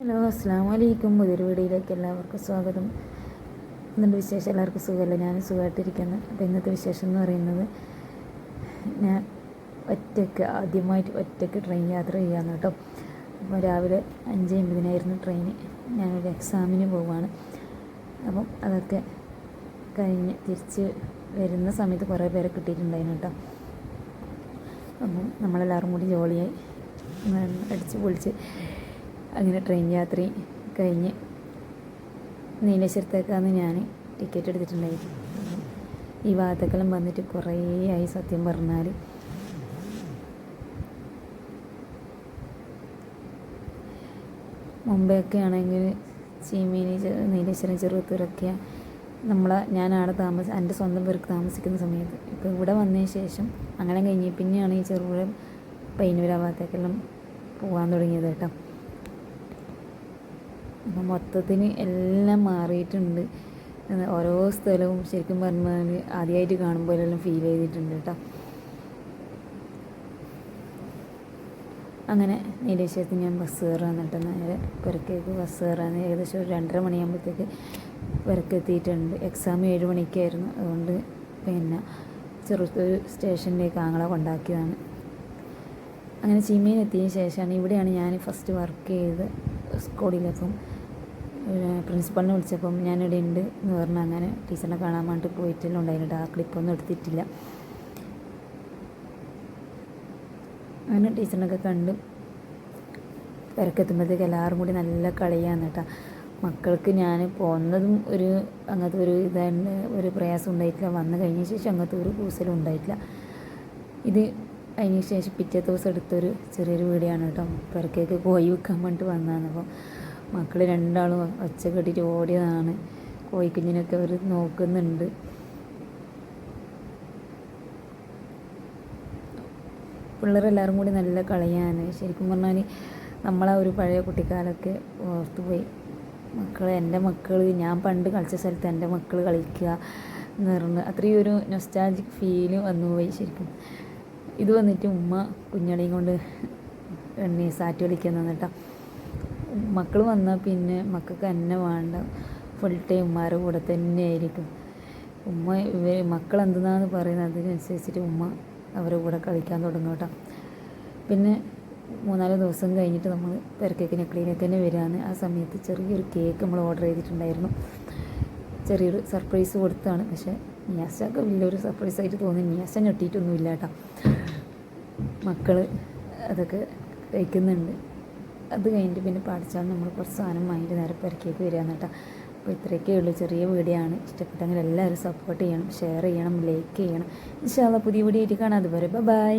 Hello അസ്സാം വലൈക്കും പുതിയൊരു വീഡിയോയിലേക്ക് എല്ലാവർക്കും സ്വാഗതം. ഇന്നത്തെ വിശേഷം? എല്ലാവർക്കും സുഖമല്ല? ഞാൻ സുഖമായിട്ടിരിക്കുന്നു. അപ്പോൾ ഇന്നത്തെ വിശേഷം എന്ന് പറയുന്നത് ഞാൻ ഒറ്റയ്ക്ക് ആദ്യമായിട്ട് ഒറ്റയ്ക്ക് ട്രെയിൻ യാത്ര ചെയ്യാന്ന് കേട്ടോ. അപ്പോൾ രാവിലെ അഞ്ച് അമ്പതിനായിരുന്നു ട്രെയിന് ഞാനൊരു എക്സാമിന് പോവുകയാണ് അപ്പം അതൊക്കെ കഴിഞ്ഞ് തിരിച്ച് വരുന്ന സമയത്ത് കുറേ പേരെ കിട്ടിയിട്ടുണ്ടായിരുന്നു കേട്ടോ. അപ്പം നമ്മളെല്ലാവരും കൂടി ജോളിയായി അടിച്ച് പൊളിച്ച് അങ്ങനെ ട്രെയിൻ യാത്ര കഴിഞ്ഞ് നീലേശ്വരത്തേക്കാണ് ഞാൻ ടിക്കറ്റ് എടുത്തിട്ടുണ്ടായിരുന്നു ഈ ഭാഗത്തേക്കെല്ലാം വന്നിട്ട് കുറേ ആയി സത്യം പറഞ്ഞാൽ മുമ്പെയൊക്കെ ആണെങ്കിൽ ചീമേനി നീലേശ്വരം ചെറുത്തൂരൊക്കെ നമ്മളെ ഞാനാടെ താമസ എന്റെ സ്വന്തം പേർക്ക് താമസിക്കുന്ന സമയത്ത്. ഇപ്പോൾ ഇവിടെ വന്നതിന് ശേഷം അങ്ങനെ കഴിഞ്ഞ്. പിന്നെയാണ് ഈ ചെറുപുഴ പൈനൂരാ ഭാഗത്തേക്കെല്ലാം പോകാൻ തുടങ്ങിയത് കേട്ടോ. അപ്പം മൊത്തത്തിന് എല്ലാം മാറിയിട്ടുണ്ട്. ഓരോ സ്ഥലവും ശരിക്കും പറഞ്ഞാൽ ആദ്യമായിട്ട് കാണുമ്പോൾ എല്ലാം ഫീൽ ചെയ്തിട്ടുണ്ട് കേട്ടോ. അങ്ങനെ നീലേശ്വരത്ത് ഞാൻ ബസ് കയറാൻ എന്നിട്ട് നേരെ പുരക്കേക്ക് ബസ് കയറാൻ ഏകദേശം ഒരു രണ്ടര മണിയാകുമ്പോഴത്തേക്ക് പുരക്കെത്തിയിട്ടുണ്ട്. എക്സാം ഏഴ് മണിക്കായിരുന്നു. അതുകൊണ്ട് പിന്നെ ചെറുത്തൂർ സ്റ്റേഷനിലേക്ക് ആങ്ങളെ കൊണ്ടാക്കിയതാണ്. അങ്ങനെ ചിമ്മീൻ എത്തിയതിന് ശേഷമാണ് ഇവിടെയാണ് ഞാൻ ഫസ്റ്റ് വർക്ക് ചെയ്ത് സ്കൂളിലപ്പം പ്രിൻസിപ്പളിനെ വിളിച്ചപ്പം ഞാനിവിടെ ഉണ്ട് എന്ന് പറഞ്ഞ്. അങ്ങനെ ടീച്ചറിനെ കാണാൻ വേണ്ടി പോയിട്ടെല്ലാം ഉണ്ടായിരുന്നു ആ ക്ലിപ്പൊന്നും എടുത്തിട്ടില്ല. അങ്ങനെ ടീച്ചറിനൊക്കെ കണ്ട് തിരക്കെത്തുമ്പോഴത്തേക്ക് എല്ലാവരും കൂടി നല്ല കളിയാണ് കേട്ടോ. മക്കൾക്ക് ഞാൻ പോകുന്നതും ഒരു അങ്ങനത്തെ ഒരു ഇതായിട്ട് ഒരു പ്രയാസം ഉണ്ടായിട്ടില്ല. വന്നു കഴിഞ്ഞ ശേഷം അങ്ങനത്തെ ഒരു കൂസലും ഉണ്ടായിട്ടില്ല. ഇത് അതിന് ശേഷം പിറ്റേ ദിവസം എടുത്തൊരു ചെറിയൊരു വീഡിയോ ആണ് കേട്ടോ. പിറക്കേക്ക് കോഴി വെക്കാൻ വേണ്ടിയിട്ട് വന്നതാണ്. അപ്പോൾ മക്കൾ രണ്ടാളും ഒച്ച കെട്ടിട്ട് ഓടിയതാണ്. കോഴിക്കുഞ്ഞിനൊക്കെ അവർ നോക്കുന്നുണ്ട്. പിള്ളേരെല്ലാവരും കൂടി നല്ല കളിയാണ്. ശരിക്കും പറഞ്ഞാൽ നമ്മളെ ഒരു പഴയ കുട്ടിക്കാലൊക്കെ ഓർത്തു പോയി. മക്കൾ എന്റെ മക്കൾ ഞാൻ പണ്ട് കളിച്ച സ്ഥലത്ത് എന്റെ മക്കൾ കളിക്കുക എന്ന് പറഞ്ഞ് അത്രയും ഒരു നൊസ്റ്റാജിക് ഫീൽ വന്നുപോയി ശരിക്കും. ഇത് വന്നിട്ട് ഉമ്മ കുഞ്ഞളിയും കൊണ്ട് എണ്ണി സാറ്റ് കളിക്കാൻ കേട്ടോ മക്കൾ വന്നാൽ പിന്നെ മക്കൾക്ക് എന്നെ വേണ്ട. ഫുൾ ടൈം ഉമ്മാരുടെ കൂടെ തന്നെ ആയിരിക്കും. ഉമ്മ ഇവർ മക്കൾ എന്തെന്നാന്ന് പറയുന്നത് അതിനനുസരിച്ചിട്ട് ഉമ്മ അവരുടെ കൂടെ കളിക്കാൻ തുടങ്ങും കേട്ടോ. പിന്നെ മൂന്നാൽ ദിവസം കഴിഞ്ഞിട്ട് നമ്മൾ പെരക്കേക്ക് ക്ലീനിക്ക് തന്നെ വരികയാണ് ആ സമയത്ത് ചെറിയൊരു കേക്ക് നമ്മൾ ഓർഡർ ചെയ്തിട്ടുണ്ടായിരുന്നു. ചെറിയൊരു സർപ്രൈസ് കൊടുത്താണ്. പക്ഷേ നിയാസൊക്കെ വലിയൊരു സർപ്രൈസ് ആയിട്ട് തോന്നി. നിയാസ ഞെട്ടിയിട്ടൊന്നുമില്ല കേട്ടോ. മക്കൾ അതൊക്കെ കഴിക്കുന്നുണ്ട്. അത് കഴിഞ്ഞിട്ട് പിന്നെ പഠിച്ചാൽ നമ്മൾ കുറച്ച് സാധനം വാങ്ങിയിട്ട് നേരെ പെരക്കേക്ക് വരികയാണ് കേട്ടോ. അപ്പോൾ ഇത്രയൊക്കെ ഉള്ളൂ. ചെറിയ വീഡിയോ ആണ് ഇഷ്ടപ്പെട്ടെങ്കിൽ എല്ലാവരും സപ്പോർട്ട് ചെയ്യണം ഷെയർ ചെയ്യണം ലൈക്ക് ചെയ്യണം. ഇൻഷാല്ല പുതിയ വീഡിയോ ആയിട്ട് കാണാം. അതുപോലെ ബൈ